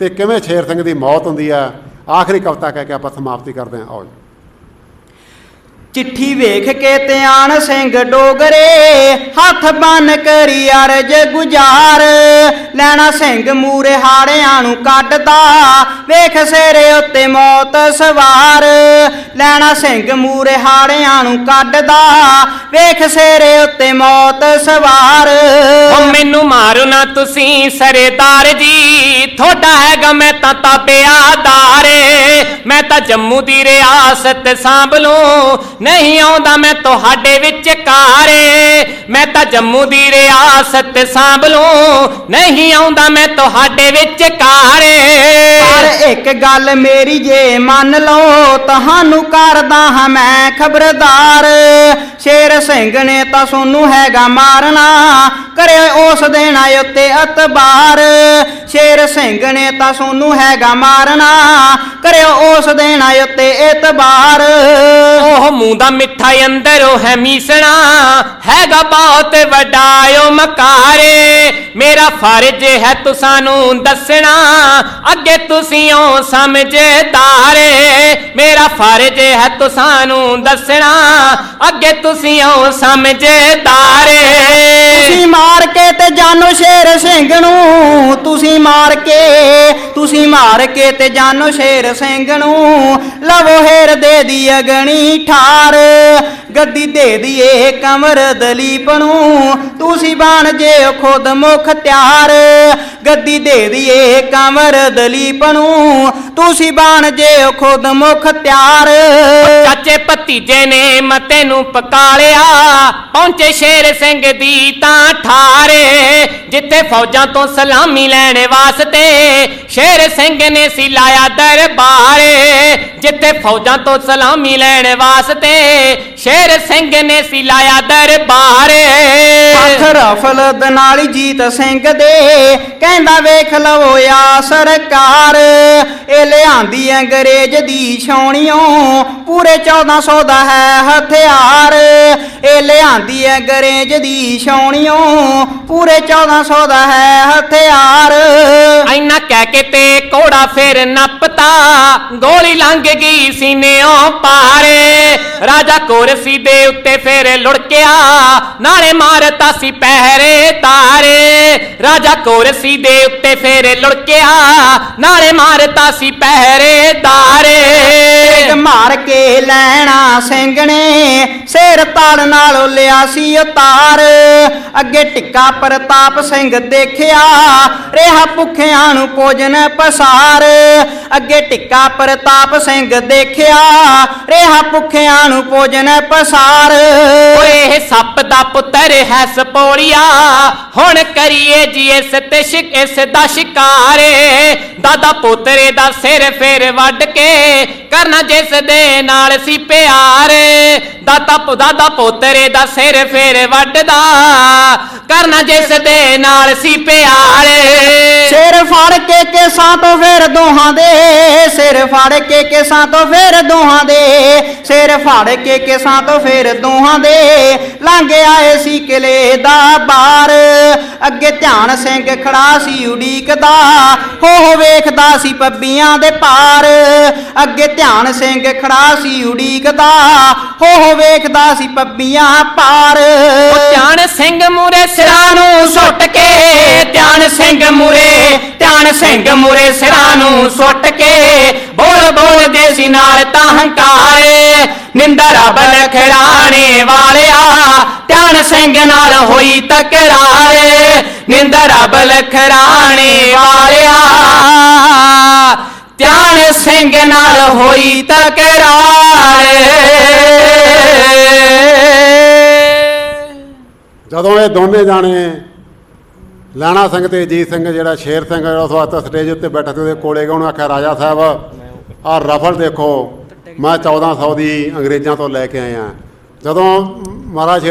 ਤੇ ਕਿਵੇਂ ਸ਼ੇਰ ਸਿੰਘ ਦੀ ਮੌਤ ਹੁੰਦੀ ਹੈ ਆਖਰੀ ਕਵਿਤਾ ਕਹਿ ਕੇ ਆਪਾਂ ਸਮਾਪਤੀ ਕਰਦੇ ਹਾਂ। ਆਓ ਚਿੱਠੀ ਵੇਖ ਕੇ ਧਿਆਨ ਸਿੰਘ ਡੋਗਰੇ, ਹੱਥ ਬੰਨ ਕਰੀ ਅਰਜ ਗੁਜ਼ਾਰ। ਲੈਣਾ ਸਿੰਘ ਮੂਰੇ ਹਾੜਿਆਂ ਨੂੰ ਕੱਢਦਾ, ਵੇਖ ਸਿਰੇ ਉੱਤੇ ਮੌਤ ਸਵਾਰ। ਲੈਣਾ ਸਿੰਘ ਮੂਰੇ ਹਾੜਿਆਂ ਨੂੰ ਕੱਢਦਾ, ਵੇਖ ਸਿਰੇ ਉੱਤੇ ਮੌਤ ਸਵਾਰ। ਓ ਨਾ ਤੁਸੀਂ ਸਰਦਾਰ ਜੀ। ਤੁਹਾਡਾ ਹੈਗਾ ਮੈਂ ਤਾਂ ਤਾਬਿਆਦਾਰ ਮੈਂ ਤਾਂ ਜੰਮੂ ਦੀ ਰਿਆਸਤ ਸਾਂਭ ਲੂੰ ਨਹੀਂ ਆਉਂਦਾ ਮੈਂ ਤੁਹਾਡੇ ਵਿੱਚ ਕਾਰੇ ਮੈਂ ਤਾਂ ਜੰਮੂ ਦੀ ਰਿਆਸਤ ਸਾਂਭ ਲੂੰ ਨਹੀਂ ਆਉਂਦਾ ਮੈਂ ਤੁਹਾਡੇ ਵਿੱਚ ਕਾਰੇ ਪਰ ਇੱਕ ਗੱਲ ਮੇਰੀ ਜੇ ਮੰਨ ਲਓ, ਤੁਹਾਨੂੰ ਕਰਦਾ ਹਾਂ ਮੈਂ ਖਬਰਦਾਰ। ਸਿੰਘ ਨੇ ਤਾਂ ਸੋਨੂੰ ਹੈਗਾ ਮਾਰਨਾ ਕਰਿਓ ਉਸ ਦੇਣਾ ਉੱਤੇ ਅਤਬਾਰ। ਸ਼ੇਰ ਸਿੰਘ ਨੇ ਤਾਂ ਸੋਨੂੰ ਹੈਗਾ ਮਾਰਨਾ ਕਰਿਓ ਉਸ ਦੇਣਾ ਉੱਤੇ ਇਤਬਾਰ। ਉਹ ਮੂੰਹ ਦਾ ਮਿੱਠਾ ਅੰਦਰੋਂ ਹੈ ਮੀਸਣਾ, ਹੈਗਾ ਬਹੁਤ ਵੱਡਾ ਓ ਮਕਾਰੇ। ਮੇਰਾ ਫਰਜ਼ ਹੈ ਤੁਸਾਂ ਦੱਸਣਾ, ਅੱਗੇ ਤੁਸੀਂ ਓ ਸਮਝਦਾਰੇ। ਮੇਰਾ ਫਰਜ਼ ਹੈ ਤੁਸਾਂ ਦੱਸਣਾ, ਅੱਗੇ ਤੁਸੀਂ ਓ ਸਮਝਦਾਰੇ ਤੁਸੀਂ ਮਾਰ ਕੇ ਤੇ ਜਾਨੋ ਸ਼ੇਰ ਸਿੰਘ ਨੂੰ, ਤੁਸੀਂ ਮਾਰ ਕੇ, ਤੁਸੀਂ ਮਾਰ ਕੇ ਤੇ ਜਾਨੋ ਸ਼ੇਰ ਸਿੰਘ ਨੂੰ। ਲਵੋ ਹੇਰ ਦੇ ਦੀ ਅਗਣੀ ਠਾਰ ਗੱਦੀ ਦੇ ਦੀਏ ਕਮਰ ਦਲੀਪ ਨੂੰ ਤੁਸੀਂ ਬਣ ਜੇ ਖੁਦ ਮੁਖ ਤਿਆਰ। ਗੱਦੀ ਦੇ ਦੀਏ ਕਮਰ ਦਲੀਪ ਨੂੰ ਤੁਸੀਂ ਬਣ ਜੇ ਖੁਦ ਮੁਖ ਤਿਆਰ। ਚਾਚੇ ਭਤੀਜੇ ਨੇ ਮਤੇ ਨੂੰ ਪਕਾਲਿਆ। ਪਹੁੰਚੇ ਸ਼ੇਰ ਸਿੰਘ ਦੀ ਤਾਂ ਠਾਰੇ, ਜਿੱਥੇ ਫੌਜਾਂ ਤੋਂ ਸਲਾਮੀ ਲੈਣ ਵਾਸਤੇ ਸ਼ੇਰ ਸਿੰਘ ਨੇ ਸੀ ਲਾਇਆ ਦਰਬਾਰੇ, ਜਿੱਥੇ ਫੌਜਾਂ ਤੋਂ ਸਲਾਮੀ ਲੈਣ ਵਾਸਤੇ ਸ਼ੇਰ ਸਿੰਘ ਨੇ ਸੀ ਲਾਇਆ ਦਰਬਾਰੇ। ਹੱਥ ਰਫਲ ਦੇ ਜੀਤ ਸਿੰਘ ਦੇ, ਕਹਿੰਦਾ ਵੇਖ ਲਵੋ ਆ ਸਰਕਾਰ। ਇਹ ਲਿਆਂਦੀ ਅੰਗਰੇਜ਼ ਦੀ ਛਾਉਣੀਓ, ਪੂਰੇ 1400 ਦਾ ਹੈ ਹਥਿਆਰ। ਇਹ ਲਿਆਂਦੀ ਅੰਗਰੇਜ਼ ਦੀ ਛਾਉਣੀਓ। ਪੂਰੇ 1400 ਦਾ ਹੈ ਹਥਿਆਰ। ਐਨਾ ਤੇ ਕੋੜਾ ਫਿਰ ਨੱਪਤਾ, ਗੋਲੀ ਲੰਘ ਗਈ ਸੀਨਿਓਂ ਪਾਰੇ। ਰਾਜਾ ਕੋਰਸੀ ਦੇ ਉੱਤੇ ਫੇਰ ਲੁੜਕਿਆ, ਨਾਲੇ ਮਾਰਤਾ ਸੀ ਪਹਿਰੇ ਤਾਰੇ। ਰਾਜਾ ਕੋਰਸੀ ਦੇ ਉੱਤੇ ਫਿਰ ਲੁੜਕਿਆ, ਨਾਲੇ ਮਾਰਤਾ ਸੀ ਪਹਿਰੇ ਤਾਰੇ। ਮਾਰ ਕੇ ਲੈਣਾ ਸਿੰਘ ਨੇ ਸਿਰ ਤਾਲ ਨਾਲੋਂ ਲਿਆ ਸੀ ਉਤਾਰ। ਅੱਗੇ ਟਿੱਕਾ ਪ੍ਰਤਾਪ ਸਿੰਘ ਦੇਖਿਆ, ਰਿਹਾ ਭੁੱਖਿਆਂ ਨੂੰ ਭੋਜਨ ਪਸਾਰ ਅੱਗੇ ਟਿੱਕਾ ਪ੍ਰਤਾਪ ਸਿੰਘ ਦੇਖਿਆ ਰਿਹਾ ਭੁੱਖਿਆਂ ਨੂੰ ਭੋਜਨ ਪਸਾਰ। ਓਏ ਇਹ ਸੱਪ ਦਾ ਪੁੱਤਰ ਹੈ ਸਪੋਲੀਆ ਹੁਣ ਕਰੀਏ ਜੀ ਇਸ ਤੇ ਸ਼ਿਕ ਇਸ ਦਾ ਸ਼ਿਕਾਰੇ। ਦਾਦਾ ਪੋਤਰੇ ਦਾ ਸਿਰ ਫੇਰ ਵੱਢ ਕੇ ਕਰਨਾ ਜਿਸ ਦੇ ਨਾਲ ਸੀ ਪਿਆਰ। ਦਾਤਾ ਦਾਦਾ ਪੋਤਰੇ ਦਾ ਸਿਰ ਫੇਰ ਵੱਢਦਾ ਕਰਨਾ ਜਿਸ ਦੇ ਨਾਲ ਸੀ ਪਿਆਰ। ਸਿਰ ਫੜ ਕੇ ਕੇਸਾਂ ਤੋਂ ਫਿਰ ਦੋਹਾਂ ਦੇ ਸਿਰ ਫੜ ਕੇ ਕੇਸਾਂ ਤੋਂ ਫਿਰ ਦੋਹਾਂ ਦੇ ਸਿਰ ਫੜ ਕੇ ਕੇਸਾਂ ਤੋਂ ਫਿਰ ਦੋਹਾਂ ਦੇ ਲੰਘ ਆਏ ਸੀ ਕਿਲੇ ਦਾ ਬਾਰ ਅੱਗੇ ਧਿਆਨ ਸਿੰਘ ਖੜਾ ਸੀ, ਉਡੀਕਦਾ, ਹੋ ਹੋ ਵੇਖਦਾ ਸੀ ਪੱਬੀਆਂ ਦੇ ਪਾਰ। ਅੱਗੇ ਧਿਆਨ ਸਿੰਘ ਖੜਾ ਸੀ, ਉਡੀਕਦਾ, ਹੋ ਹੋ ਵੇਖਦਾ ਸੀ ਪੱਬੀਆਂ ਪਾਰ। ਧਿਆਨ ਸਿੰਘ ਮੂਰੇ ਸਿਰਾਂ ਨੂੰ ਸੁੱਟ ਕੇ, ਧਿਆਨ ਸਿੰਘ ਮੂਰੇ ਧਿਆਨ ਸਿੰਘ ਮੂਰੇ ਸਿਰਾਂ ਨੂੰ ਸੁੱਟ ਕੇ, ਬੋਲ ਬੋਲ ਦੇ ਸੀ ਨਾਲ ਤਾਂ ਹੰਕਾਰੇ ਨਿੰਦਰਾ ਬਲ ਖੜਾਣੇ ਵਾਲਿਆ, ਧਿਆਨ ਸਿੰਘ ਨਾਲ ਹੋਈ ਤਕਰਾਰ ਨਿੰਦਰਾ ਬਲ ਖੜਾਣੇ ਵਾਲਿਆ। ਧਿਆਨ ਸਿੰਘ ਨਾਲ ਹੋਈ ਤਕਰਾਰ। ਜਦੋਂ ਇਹ ਦੋਨੇ ਜਾਣੇ ਲੈਣਾ ਸਿੰਘ ਤੇ ਅਜੀਤ ਸਿੰਘ ਜਿਹੜਾ ਸ਼ੇਰ ਸਿੰਘ ਉਸ ਵਾਸਤੇ ਸਟੇਜ ਉੱਤੇ ਬੈਠਾ ਤੇ ਉਹਦੇ ਕੋਲੇ ਗਏ, ਉਹਨੂੰ ਆਖਿਆ, ਰਾਜਾ ਸਾਹਿਬ, ਆਹ ਰਫਲ ਦੇਖੋ, ਮੈਂ 1400 ਦੀ ਅੰਗਰੇਜ਼ਾਂ ਤੋਂ ਲੈ ਕੇ ਆਇਆ। ਜਦੋਂ ਮਹਾਰਾਜ ਸ਼ੇਰ